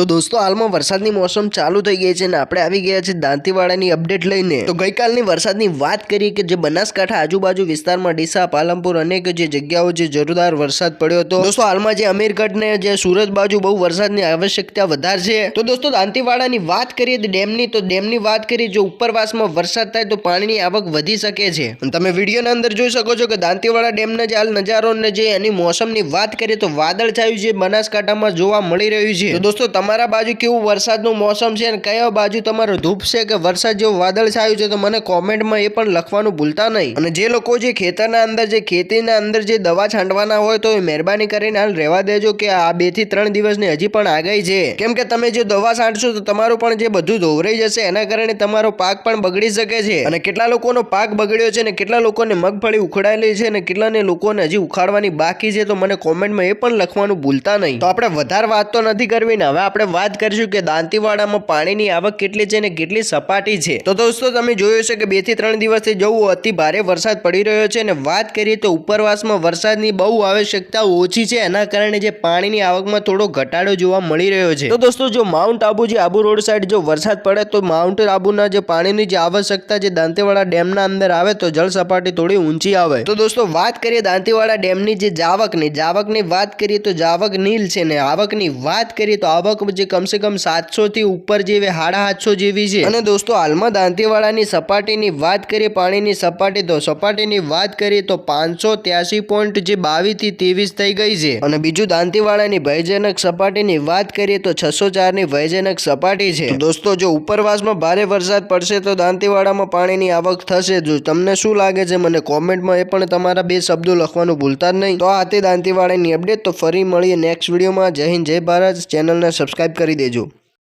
તો દોસ્તો, હાલમાં વરસાદની મોસમ ચાલુ થઈ ગઈ છે અને આપણે આવી ગયા છે દાંતીવાડાની અપડેટ લઈને. તો ગઈકાલની વરસાદની વાત કરીએ કે જે બનાસકાંઠા આજુબાજુ વિસ્તારમાં ડીસા, પાલનપુર અનેક જે જગ્યાઓ જે જોરદાર વરસાદ પડ્યો હતો. દોસ્તો, હાલમાં જે અમીરગઢ ને જે સુરત બાજુ બહુ વરસાદની આવશ્યકતા વધારે છે તો દોસ્તો, દાંતીવાડાની વાત કરીએ ડેમની, તો ડેમની વાત કરીએ જો ઉપરવાસમાં વરસાદ થાય તો પાણીની આવક વધી શકે છે. તમે વિડીયોના અંદર જોઈ શકો છો કે દાંતીવાડા ડેમના જે હાલ નજારો ને જે એની મોસમની વાત કરીએ તો વાદળ છાયું જે બનાસકાંઠામાં જોવા મળી રહ્યું છે. તો દોસ્તો તમારા બાજુ કેવું વરસાદનું મોસમ છે અને કયા બાજુ તમારો ધૂપ છે કે વરસાદ જેવું વાદળ છાયું છે તો મને કોમેન્ટમાં એ પણ લખવાનું ભૂલતા નહીં. અને જે લોકો જે ખેતરના અંદર જે ખેતીના અંદર જે દવા છાંટવાના હોય તો એ મહેરબાની કરીને હાલ રહેવા દેજો કે આ બેથી ત્રણ દિવસની હજી પણ આગાહી છે. કેમ કે તમે જે દવા છાંટશો તો તમારું પણ જે બધું ધોવરાઈ જશે, એના કારણે તમારો પાક પણ બગડી શકે છે. અને કેટલા લોકોનો પાક બગડ્યો છે અને કેટલા લોકોને મગફળી ઉખડાયેલી છે અને કેટલાને લોકોને હજી ઉખાડવાની બાકી છે તો મને કોમેન્ટમાં એ પણ લખવાનું ભૂલતા નહીં. તો આપણે વધારે વાત તો નથી કરવી ને હવે આપણે વાત કરીશું કે દાંતીવાડામાં પાણીની આવક કેટલી છે અને કેટલી સપાટી છે. તો દોસ્તો, તમે જોયું છે કે બેથી ત્રણ દિવસથી જવું અતિ ભારે વરસાદ પડી રહ્યો છે અને વાત કરીએ તો ઉપરવાસમાં વરસાદની બહુ આવશ્યકતા ઓછી છે. એના કારણે જે પાણીની આવકમાં થોડો ઘટાડો જોવા મળી રહ્યો છે. તો દોસ્તો, જો માઉન્ટ આબુ જે આબુ રોડ સાઈડ જો વરસાદ પડે તો માઉન્ટ આબુના જે પાણીની જે આવશ્યકતા જે દાંતીવાડા ડેમના અંદર આવે તો જળ સપાટી થોડી ઊંચી આવે. તો દોસ્તો, વાત કરીએ દાંતીવાડા ડેમની જે જાવકની. જાવકની વાત કરીએ તો જાવક નીલ છે ને આવકની વાત કરીએ તો આવક જે કમસે કમ સાતસો થી ઉપર જેવી હાડા સાતસો જેવી છે. અને દોસ્તો હાલમાં દાંતીવાડાની સપાટીની વાત કરીએ પાણીની સપાટી તો સપાટીની વાત કરીએ તો પાંચસો ત્યાસી પોઈન્ટ જે બાવીસથી ત્રેવીસ થઈ ગઈ છે. અને બીજું દાંતીવાડાની ભયજનક સપાટીની વાત કરીએ તો છસો ચારની ભયજનક સપાટી છે. દોસ્તો જો ઉપરવાસમાં ભારે વરસાદ પડશે તો દાંતીવાડામાં પાણીની આવક થશે. જો તમને શું લાગે છે મને કોમેન્ટમાં એ પણ તમારા બે શબ્દો લખવાનું ભૂલતા જ નહીં. તો આ હતી દાંતીવાડાની અપડેટ. તો ફરી મળીએ નેક્સ્ટ વિડીયોમાં. જય હિન્દ જય ભારત. ચેનલને સબસ્ક્રાઇબ કરી દેજો.